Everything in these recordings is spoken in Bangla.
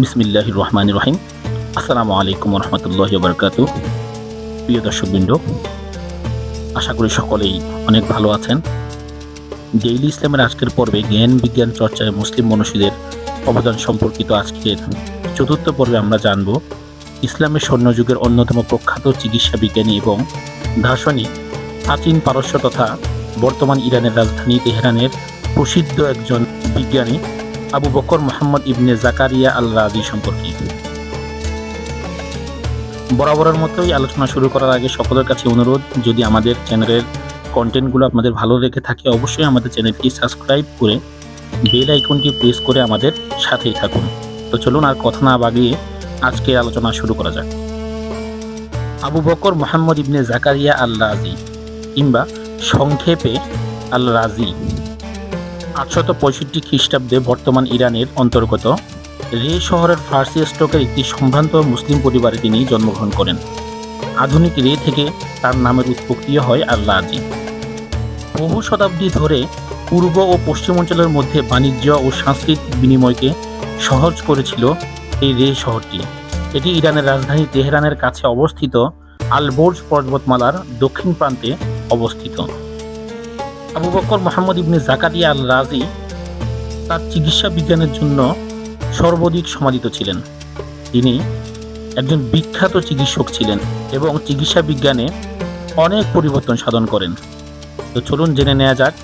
বিসমিল্লাহ রহমান রহিম আসসালামু আলাইকুম রহমতুল্লাহ বরকাত প্রিয় দর্শকবৃন্দ, আশা করি সকলেই অনেক ভালো আছেন। ডেইলি ইসলামের আজকের পর্বে জ্ঞান, বিজ্ঞান চর্চায় মুসলিম মনীষীদের অবদান সম্পর্কিত আজকের চতুর্থ পর্বে আমরা জানব ইসলামের স্বর্ণযুগের অন্যতম প্রখ্যাত চিকিৎসা বিজ্ঞানী এবং দার্শনিক প্রাচীন পারস্য তথা বর্তমান ইরানের রাজধানী তেহরানের প্রসিদ্ধ একজন বিজ্ঞানী আবু বকর মোহাম্মদ ইবনে জাকারিয়া আল রাজি সম্পর্কে। বরাবরের মতোই আলোচনা শুরু করার আগে সকলের কাছে অনুরোধ, যদি আমাদের চ্যানেলের কন্টেন্টগুলো আপনাদের ভালো রেখে থাকে, অবশ্যই আমাদের চ্যানেলটি সাবস্ক্রাইব করে বেল আইকনটি প্রেস করে আমাদের সাথেই থাকুন। তো চলুন আর কথা না বাগিয়ে আজকের আলোচনা শুরু করা যাক। আবু বকর মোহাম্মদ ইবনে জাকারিয়া আল রাজি কিংবা সংক্ষেপে আল রাজি আটশত পঁয়ষট্টি খ্রিস্টাব্দে বর্তমান ইরানের অন্তর্গত রে শহরের ফার্সি স্টকের একটি সম্ভ্রান্ত মুসলিম পরিবারে তিনি জন্মগ্রহণ করেন। আধুনিক রে থেকে তার নামের উৎপত্তিও হয় আল রাজি বহু শতাব্দী ধরে পূর্ব ও পশ্চিম অঞ্চলের মধ্যে বাণিজ্য ও সাংস্কৃতিক বিনিময়কে সহজ করেছিল এই রে শহরটি। এটি ইরানের রাজধানী তেহরানের কাছে অবস্থিত আলবোর্জ পর্বতমালার দক্ষিণ প্রান্তে অবস্থিত। আবু বকর মোহাম্মদ ইবনে জাকারিয়া আল রাজি তার চিকিৎসা বিজ্ঞানের জন্য সর্বাধিক সমাদিত ছিলেন। তিনি একজন বিখ্যাত চিকিৎসক ছিলেন এবং চিকিৎসা বিজ্ঞানে অনেক পরিবর্তন সাধন করেন। তো চলুন জেনে নেওয়া যাক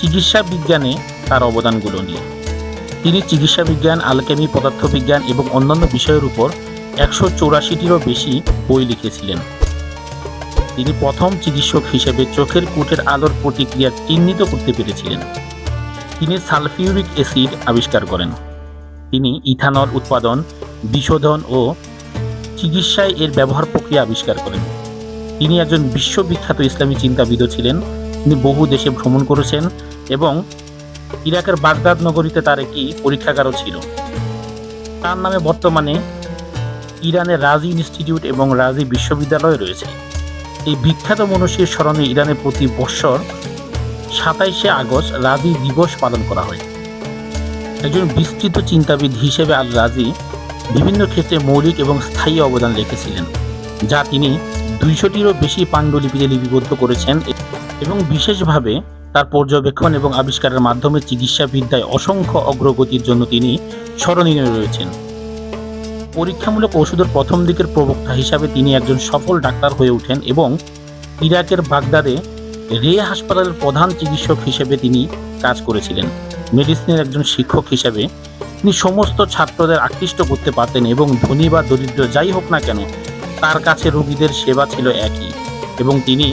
চিকিৎসা বিজ্ঞানে তার অবদানগুলো নিয়ে। তিনি চিকিৎসা বিজ্ঞান, আলকেমি, পদার্থবিজ্ঞান এবং অন্যান্য বিষয়ের উপর একশো চৌরাশিটিরও বেশি বই লিখেছিলেন। তিনি প্রথম চিকিৎসক হিসেবে চোখের কোটের আলোর প্রতিক্রিয়া চিহ্নিত করতে পেরেছিলেন। তিনি সালফিউরিক অ্যাসিড আবিষ্কার করেন। তিনি ইথানল উৎপাদন, বিশোধন ও চিকিৎসায় এর ব্যবহার প্রক্রিয়া আবিষ্কার করেন। তিনি একজন বিশ্ববিখ্যাত ইসলামী চিন্তাবিদও ছিলেন। তিনি বহু দেশে ভ্রমণ করেছেন এবং ইরাকের বাগদাদ নগরীতে তার একটি পরীক্ষাগারও ছিল। তার নামে বর্তমানে ইরানের রাজি ইনস্টিটিউট এবং রাজি বিশ্ববিদ্যালয় রয়েছে। এই বিখ্যাত মনীষীর স্মরণে ইরানে প্রতি বৎসর সাতাইশে আগস্ট রাজি দিবস পালন করা হয়। একজন বিস্তৃত চিন্তাবিদ হিসেবে আল রাজি বিভিন্ন ক্ষেত্রে মৌলিক এবং স্থায়ী অবদান রেখেছিলেন, যা তিনি দুইশোটিরও বেশি পাণ্ডুলিপিতে লিপিবদ্ধ করেছেন এবং বিশেষভাবে তার পর্যবেক্ষণ এবং আবিষ্কারের মাধ্যমে চিকিৎসা বিদ্যায় অসংখ্য অগ্রগতির জন্য তিনি স্মরণীয় রয়েছেন। পরীক্ষামূলক ওষুধের প্রথম দিকের প্রবক্তা হিসাবে তিনি একজন সফল ডাক্তার হয়ে ওঠেন এবং ইরাকের বাগদাদে রে হাসপাতালের প্রধান চিকিৎসক হিসেবে তিনি কাজ করেছিলেন। মেডিসিনের একজন শিক্ষক হিসেবে তিনি সমস্ত ছাত্রদের আকৃষ্ট করতে পারতেন এবং ধনী বা দরিদ্র যাই হোক না কেন, তার কাছে রোগীদের সেবা ছিল একই এবং তিনি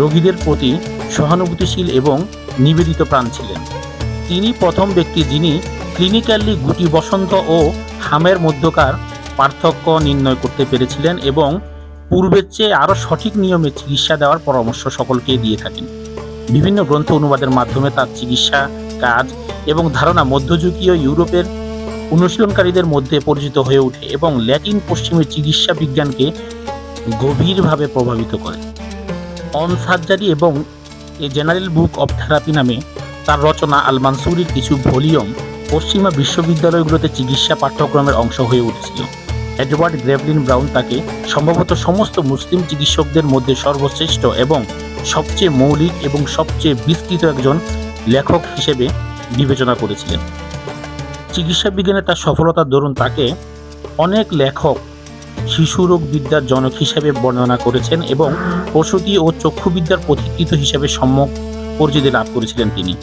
রোগীদের প্রতি সহানুভূতিশীল এবং নিবেদিত প্রাণ ছিলেন। তিনি প্রথম ব্যক্তি যিনি ক্লিনিক্যালি গুটি বসন্ত ও হামের মধ্যকার পার্থক্য নির্ণয় করতে পেরেছিলেন এবং পূর্বের চেয়ে আরও সঠিক নিয়মে চিকিৎসা দেওয়ার পরামর্শ সকলকে দিয়ে থাকেন। বিভিন্ন গ্রন্থ অনুবাদের মাধ্যমে তার চিকিৎসা, কাজ এবং ধারণা মধ্যযুগীয় ইউরোপের অনুশীলনকারীদের মধ্যে পরিচিত হয়ে ওঠে এবং ল্যাটিন পশ্চিমের চিকিৎসা বিজ্ঞানকে গভীরভাবে প্রভাবিত করে। অন সার্জারি এবং a general book of therapy নামে তার রচনা আল মানসুরির কিছু ভলিউম পশ্চিমা বিশ্ববিদ্যালয়গুলোতে চিকিৎসা পাঠ্যক্রমের অংশ হয়ে উঠেছিল। এডওয়ার্ড গ্রেভলিন ব্রাউন তাকে সম্ভবত সমস্ত মুসলিম চিকিৎসকদের মধ্যে সর্বশ্রেষ্ঠ এবং সবচেয়ে মৌলিক এবং সবচেয়ে বিস্তৃত একজন লেখক হিসেবে বিবেচনা করেছিলেন। চিকিৎসা বিজ্ঞানে তার সফলতার দরুন তাকে অনেক লেখক শিশুরোগ বিদ্যার জনক হিসেবে বর্ণনা করেছেন এবং প্রসূতি ও চক্ষুবিদ্যার পথিকৃত হিসেবে সম্যক পরিচিতি লাভ করেছিলেন তিনি।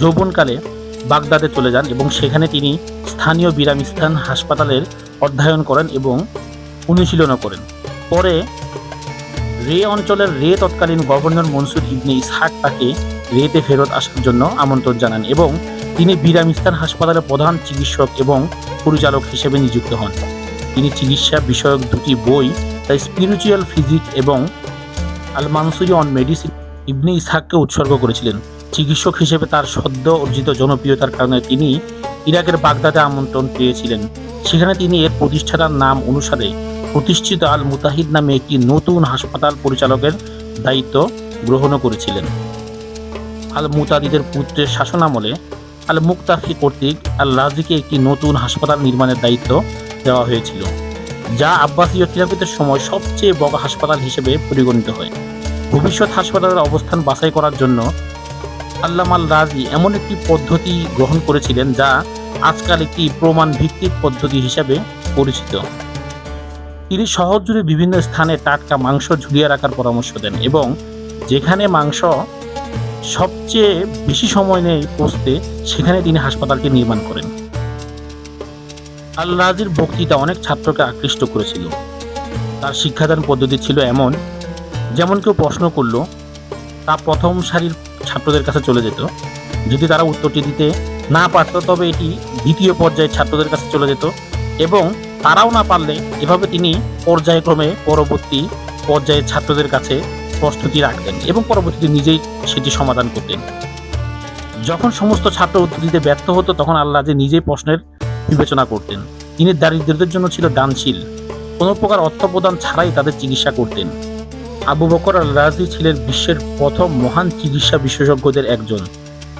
যৌবনকালে বাগদাদে চলে যান এবং সেখানে তিনি স্থানীয় বিরামিস্থান হাসপাতালের অধ্যয়ন করেন এবং অনুশীলনও করেন। পরে রে অঞ্চলের রে তৎকালীন গভর্নর মনসুর ইবনে ইসহাক তাকে রেতে ফেরত আসার জন্য আমন্ত্রণ জানান এবং তিনি বিরামিস্তান হাসপাতালের প্রধান চিকিৎসক এবং পরিচালক হিসেবে নিযুক্ত হন। তিনি চিকিৎসা বিষয়ক দুটি বই দ্য স্পিরিচুয়াল ফিজিক এবং আল মানসুরি অন মেডিসিন ইবনে ইসহাককে উৎসর্গ করেছিলেন। চিকিৎসক হিসেবে তার সদ্য অর্জিত জনপ্রিয়তার কারণে তিনি ইরাকের বাগদাদে আমন্ত্রণ পেয়েছিলেন। সেখানে তিনি এর প্রতিষ্ঠাতার নাম অনুসারে প্রতিষ্ঠিত আল মুতাহিদ নামে একটি নতুন হাসপাতাল পরিচালকের দায়িত্ব গ্রহণও করেছিলেন। আল মুতাহিদের পুত্রের শাসনামলে আল মুক্তাফি কর্তৃক আল রাজিকে একটি নতুন হাসপাতাল নির্মাণের দায়িত্ব দেওয়া হয়েছিল, যা আব্বাসীয় খিলাফতের সময় সবচেয়ে বড় হাসপাতাল হিসেবে পরিগণিত হয়। ভবিষ্যৎ হাসপাতালের অবস্থান বাছাই করার জন্য আল্লাম আল রাজি এমন একটি পদ্ধতি গ্রহণ করেছিলেন যা আজকাল একটি প্রমাণ ভিত্তিক পদ্ধতি হিসাবে পরিচিত। তিনি শহর জুড়ে বিভিন্ন স্থানে টাটকা মাংস ঝুলিয়ে রাখার পরামর্শ দেন এবং যেখানে মাংস সবচেয়ে বেশি সময় নেই পৌঁছতে সেখানে তিনি হাসপাতালটি নির্মাণ করেন। আল রাজির বক্তৃতা অনেক ছাত্রকে আকৃষ্ট করেছিল। তার শিক্ষাদান পদ্ধতি ছিল এমন, যেমন কেউ প্রশ্ন করল, তা প্রথম সারির ছাত্রদের কাছে চলে যেত। যদি তারা উত্তরটি দিতে না পারত, তবে এটি দ্বিতীয় পর্যায়ের ছাত্রদের কাছে চলে যেত এবং তারাও না পারলে এভাবে তিনি পর্যায়ক্রমে পরবর্তী পর্যায়ের ছাত্রদের কাছে প্রস্তুতি রাখতেন এবং পরবর্তীতে নিজেই সেটি সমাধান করতেন। যখন সমস্ত ছাত্র উত্তর দিতে ব্যর্থ হতো, তখন আল্লাহ যে নিজেই প্রশ্নের বিবেচনা করতেন। তিনি দারিদ্রদের জন্য ছিল দানশীল। কোনো প্রকার অর্থ প্রদান ছাড়াই তাদের চিকিৎসা করতেন। আবু বকর আল রাজি ছিলেন বিশ্বের প্রথম মহান চিকিৎসা বিশেষজ্ঞদের একজন।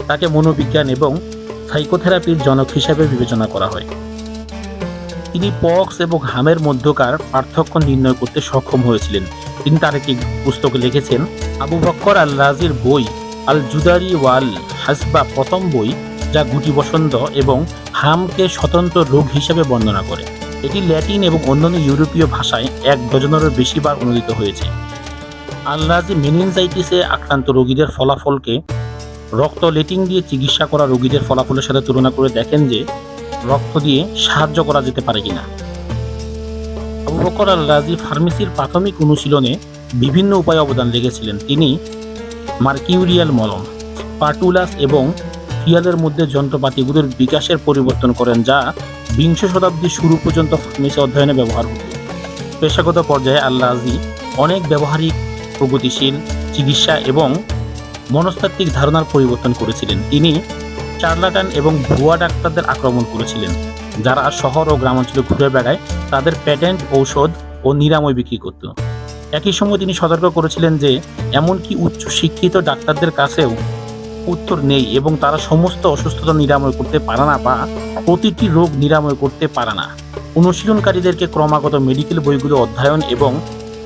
তাকে মনোবিজ্ঞান এবং সাইকোথেরাপির জনক হিসাবে বিবেচনা করা হয়। তিনি পক্স এবং হামের মধ্যকার পার্থক্য নির্ণয় করতে সক্ষম হয়েছিলেন। তিনি তার একটি পুস্তকে লিখেছেন, আবু বক্কর আল রাজির বই আল জুদারি ওয়াল হাসবা প্রথম বই যা গুটি বসন্ত এবং হামকে স্বতন্ত্র রোগ হিসেবে বর্ণনা করে। এটি ল্যাটিন এবং অন্যান্য ইউরোপীয় ভাষায় এক ডজনেরও বেশি বার অনুদিত হয়েছে। আল্লাজি মেনিনজাইটিসে আক্রান্ত রোগীদের ফলাফলকে। রক্ত লেটিং দিয়ে চিকিৎসা করা রোগীদের ফলাফলের সাথে তুলনা করে দেখেন যে রক্ত দিয়ে সাহায্য করা যেতে পারে কিনা। আবু বকর আল রাজি ফার্মেসির প্রাথমিক অনুশীলনে বিভিন্ন উপায়ে অবদান রেখেছিলেন। তিনি মার্কিউরিয়াল মলম পাটুলাস এবং ফিয়ালের মধ্যে যন্ত্রপাতিগুলোর বিকাশের পরিবর্তন করেন যা বিংশ শতাব্দীর শুরু পর্যন্ত ফার্মেসি অধ্যয়নে ব্যবহার হতো। পেশাগত পর্যায়ে আল্লাহ আজি অনেক ব্যবহারিক প্রগতিশীল, চিকিৎসা এবং মনস্তাত্ত্বিক ধারণার পরিবর্তন করেছিলেন। তিনি চার্লাটান এবং ভুয়া ডাক্তারদের আক্রমণ করেছিলেন, যারা শহর ও গ্রামাঞ্চলে ঘুরে বেড়ায় তাদের প্যাটেন্ট ঔষধ ও নিরাময় বিক্রি করত। একই সময় তিনি সতর্ক করেছিলেন যে, এমনকি উচ্চ শিক্ষিত ডাক্তারদের কাছেও উত্তর নেই এবং তারা সমস্ত অসুস্থতা নিরাময় করতে পারে না বা প্রতিটি রোগ নিরাময় করতে পারে না। অনুশীলনকারীদেরকে ক্রমাগত মেডিকেল বইগুলো অধ্যয়ন এবং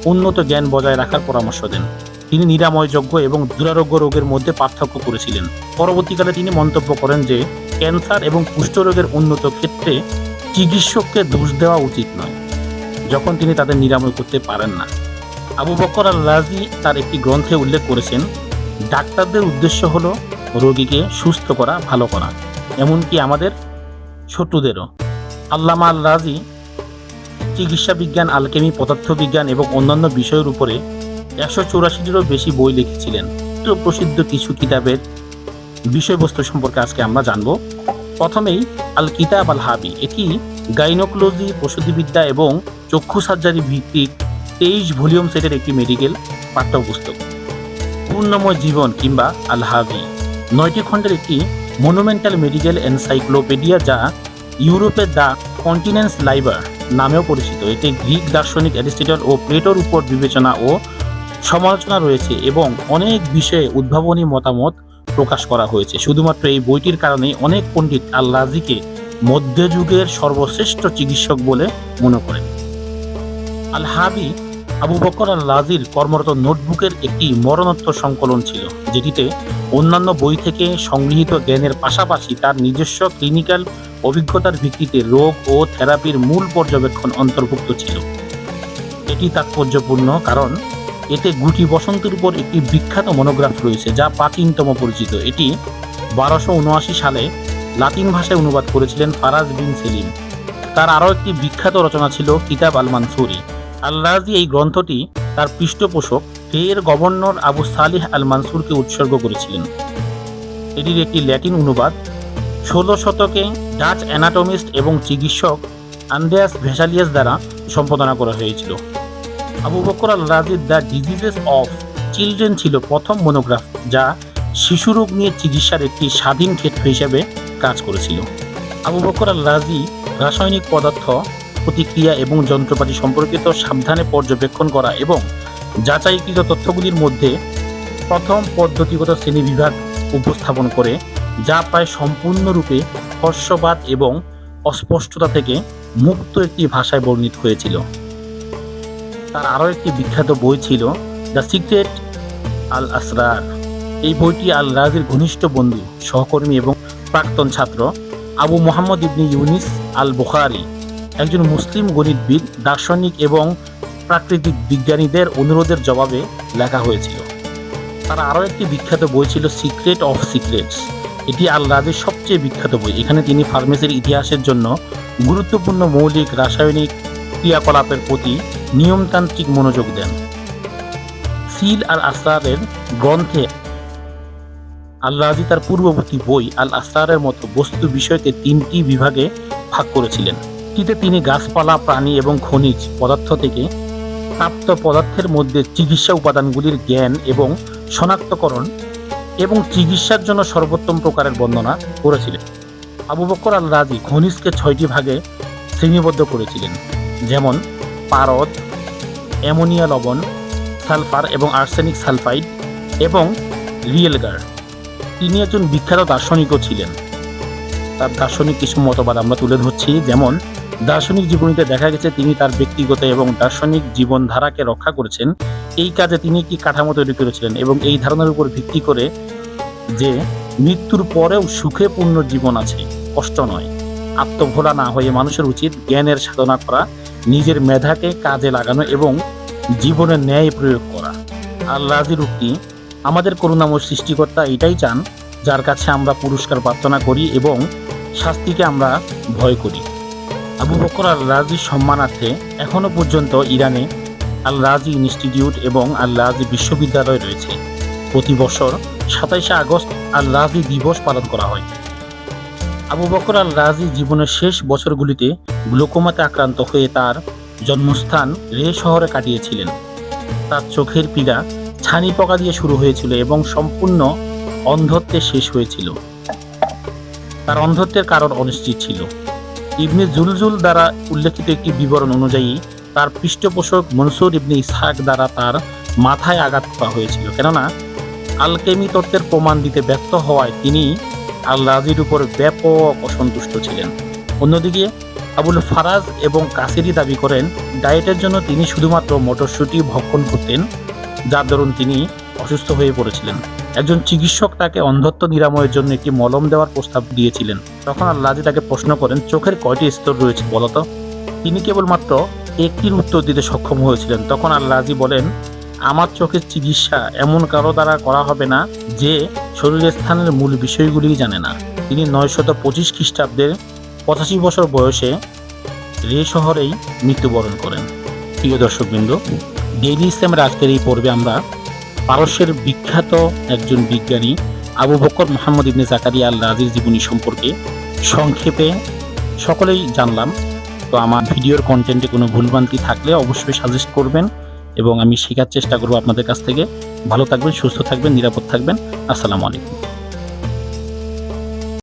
উন্নত জ্ঞান বজায় রাখার পরামর্শ দেন। তিনি নিরাময়যোগ্য এবং দুরারোগ্য রোগের মধ্যে পার্থক্য করেছিলেন। পরবর্তীকালে তিনি মন্তব্য করেন যে, ক্যান্সার এবং কুষ্ঠরোগের উন্নত ক্ষেত্রে চিকিৎসককে দোষ দেওয়া উচিত নয়, যখন তিনি তাদের নিরাময় করতে পারেন না। আবু বকর আল রাজি তার একটি গ্রন্থে উল্লেখ করেছেন, ডাক্তারদের উদ্দেশ্য হল রোগীকে সুস্থ করা, ভালো করা, এমনকি আমাদের শত্রুদেরও আল্লামা আল রাজি চিকিৎসা বিজ্ঞান আলকেমি, পদার্থবিজ্ঞান এবং অন্যান্য বিষয়ের উপরে একশো চৌরাশিটিরও বেশি বই লিখেছিলেন। তো প্রসিদ্ধ কিছু কিতাবের বিষয়বস্তু সম্পর্কে আজকে আমরা জানব। প্রথমেই আল কিতাব আল হাবি এটি গাইনোকোলজি, প্রসূতিবিদ্যা এবং চক্ষু সার্জারি ভিত্তিক তেইশ ভলিউম সেটের একটি মেডিকেল পাঠ্যপুস্তক। পূর্ণময় জীবন কিংবা আল হাবি নয়টি খণ্ডের একটি মনুমেন্টাল মেডিকেল এনসাইক্লোপিডিয়া যা ইউরোপের দ্য কন্টিনেন্স লাইবার নামেও পরিচিত। এতে গ্রিক দার্শনিক অ্যারিস্টটল ও প্লেটোর উপর বিবেচনা ও সমালোচনা রয়েছে এবং অনেক বিষয়ে উদ্ভাবনী মতামত প্রকাশ করা হয়েছে। শুধুমাত্র এই বইটির কারণে অনেক পণ্ডিত আল রাজিকে মধ্যযুগের সর্বশ্রেষ্ঠ চিকিৎসক বলে মনে করেন। আল হাবি আবু বকর আল রাজির কর্মরত নোটবুকের একটি মরণোত্তর সংকলন ছিল, যেটিতে অন্যান্য বই থেকে সংগৃহীত জ্ঞানের পাশাপাশি তার নিজস্ব ক্লিনিক্যাল অভিজ্ঞতার ভিত্তিতে রোগ ও থেরাপির মূল পর্যবেক্ষণ অন্তর্ভুক্ত ছিল। এটি তাৎপর্যপূর্ণ কারণ এতে গুটি বসন্তের উপর একটি বিখ্যাত মনোগ্রাফ রয়েছে যা প্রাচীনতম পরিচিত। এটি বারোশো উনআশি সালে লাতিন ভাষায় অনুবাদ করেছিলেন ফারাজ বিন সেলিম। তার আরও একটি বিখ্যাত রচনা ছিল কিতাব আল মানসুরি। আল্লাহি এই গ্রন্থটি তার পৃষ্ঠপোষক ফের গভর্নর আবু সালিহ আল মানসুরকে উৎসর্গ করেছিলেন। এটির একটি ল্যাটিন অনুবাদ, ষোলো শতকে ডাচ অ্যানাটমিস্ট এবং চিকিৎসক আন্দ্রেয়াস ভেসালিয়াস দ্বারা সম্পাদনা করা হয়েছিল। আবু বকর আল রাজির দ্য ডিজিজেস অফ চিলড্রেন ছিল প্রথম মনোগ্রাফ যা শিশুরোগ নিয়ে চিকিৎসার একটি স্বাধীন ক্ষেত্র হিসেবে কাজ করেছিল। আবু বকর আল রাজি রাসায়নিক পদার্থ প্রতিক্রিয়া এবং যন্ত্রপাতি সম্পর্কিত সাবধানে পর্যবেক্ষণ করা এবং যাচাইকৃত তথ্যগুলির মধ্যে প্রথম পদ্ধতিগত শ্রেণীবিভাগ উপস্থাপন করে যা প্রায় সম্পূর্ণরূপে হর্ষবাদ এবং অস্পষ্টতা থেকে মুক্ত একটি ভাষায় বর্ণিত হয়েছিল। তার আরও একটি বিখ্যাত বই ছিল দ্য সিক্রেট আল আসরার এই বইটি আল রাজির ঘনিষ্ঠ বন্ধু, সহকর্মী এবং প্রাক্তন ছাত্র আবু মোহাম্মদ ইবনি ইউনিস আল বুখারি একজন মুসলিম গণিতবিদ, দার্শনিক এবং প্রাকৃতিক বিজ্ঞানীদের অনুরোধের জবাবে লেখা হয়েছিল। তার আরও একটি বিখ্যাত বই ছিল সিক্রেট অফ সিক্রেটস। এটি আল রাজের সবচেয়ে বিখ্যাত বই। এখানে তিনি ফার্মেসির ইতিহাসের জন্য গুরুত্বপূর্ণ মৌলিক রাসায়নিক ক্রিয়াকলাপের প্রতি নিয়মতান্ত্রিক মনোযোগ দেন। সিল আল আসরারের গ্রন্থে আল রাজি তার পূর্ববর্তী বই আল আসরারের মতো বস্তু বিষয়কে তিনটি বিভাগে ভাগ করেছিলেন। এটিতে তিনি গাছপালা, প্রাণী এবং খনিজ পদার্থ থেকে প্রাপ্ত পদার্থের মধ্যে চিকিৎসা উপাদানগুলির জ্ঞান এবং শনাক্তকরণ এবং চিকিৎসার জন্য সর্বোত্তম প্রকারের বন্দনা করেছিলেন। আবু বকর আল রাজি খনিজকে ছয়টি ভাগে শ্রেণীবদ্ধ করেছিলেন, যেমন পারদ, অ্যামোনিয়া লবণ, সালফার এবং আর্সেনিক সালফাইড এবং রিয়েলগার। তিনি একজন বিখ্যাত দার্শনিকও ছিলেন। তার দার্শনিক কিছু মতবাদ আমরা তুলে ধরছি, যেমন দার্শনিক জীবনীতে দেখা গেছে তিনি তার ব্যক্তিগত এবং দার্শনিক জীবনধারাকে রক্ষা করেছেন। এই কাজে তিনি কি কাঠামো তৈরি করেছিলেন এবং এই ধারণার উপর ভিত্তি করে যে মৃত্যুর পরেও সুখে পূর্ণ জীবন আছে, কষ্ট নয়। আত্মভোলা না হয়ে মানুষের উচিত জ্ঞানের সাধনা করা, নিজের মেধাকে কাজে লাগানো এবং জীবনে ন্যায় প্রয়োগ করা। আল্লাহির উক্তি আমাদের করুণাময় সৃষ্টিকর্তা এটাই চান, যার কাছে আমরা পুরস্কার প্রার্থনা করি এবং শাস্তিকে আমরা ভয় করি। আবু বকর আল রাজির সম্মানার্থে এখনও পর্যন্ত ইরানে আল রাজি ইনস্টিটিউট এবং আল রাজি বিশ্ববিদ্যালয় রয়েছে। প্রতি বছর সাতাইশে আগস্ট আল রাজি দিবস পালন করা হয়। আবু বকর আল রাজি জীবনের শেষ বছরগুলিতে গ্লোকোমাতে আক্রান্ত হয়ে তার জন্মস্থান রে শহরে কাটিয়েছিলেন। তার চোখের পীড়া, ছানি পোকা দিয়ে শুরু হয়েছিল এবং সম্পূর্ণ অন্ধত্বে শেষ হয়েছিল। তার অন্ধত্বের কারণ অনিশ্চিত ছিল। ইবনে জুলজুল দ্বারা উল্লেখিত একটি বিবরণ অনুযায়ী, তার পৃষ্ঠপোষক মনসুর ইবনে ইসহাক দ্বারা তার মাথায় আঘাত করা হয়েছিল। কেননা আলকেমি তত্ত্বের প্রমাণ দিতে ব্যর্থ হওয়ায় তিনি আল রাজির উপর ব্যাপক অসন্তুষ্ট ছিলেন। অন্যদিকে, আবুল ফারাজ এবং কাসিরি দাবি করেন, ডায়েটের জন্য তিনি শুধুমাত্র মটরশুঁটি ভক্ষণ করতেন, যার দরুন তিনি অসুস্থ হয়ে পড়েছিলেন। একজন চিকিৎসক তাকে অন্ধত্ব নিরাময়ের জন্য একটি মলম দেওয়ার প্রস্তাব দিয়েছিলেন। তখন আল্লাহজি তাকে প্রশ্ন করেন, চোখের কয়টি স্তর রয়েছে বলতো? তিনি কেবলমাত্র একটির উত্তর দিতে সক্ষম হয়েছিলেন। তখন আল্লাহজি বলেন, আমার চোখের চিকিৎসা এমন কারও দ্বারা করা হবে না যে শরীরের স্থানের মূল বিষয়গুলি জানে না। তিনি নয়শত পঁচিশ খ্রিস্টাব্দের পঁচাশি বছর বয়সে রে শহরেই মৃত্যুবরণ করেন। প্রিয় দর্শকবৃন্দ, ডেইলি ইসলামের আজকের এই পর্বে আমরা পারস্যের বিখ্যাত একজন বিজ্ঞানী আবু বকর মোহাম্মদ ইবনে জাকারিয়া আল রাজির জীবনী সম্পর্কে সংক্ষেপে সকলেই জানলাম। তো আমার ভিডিওর কন্টেন্টে কোনো ভুলভ্রান্তি থাকলে অবশ্যই সাজেস্ট করবেন এবং আমি শেখার চেষ্টা করব আপনাদের কাছ থেকে। ভালো থাকবেন, সুস্থ থাকবেন, নিরাপদ থাকবেন। আসসালামু আলাইকুম।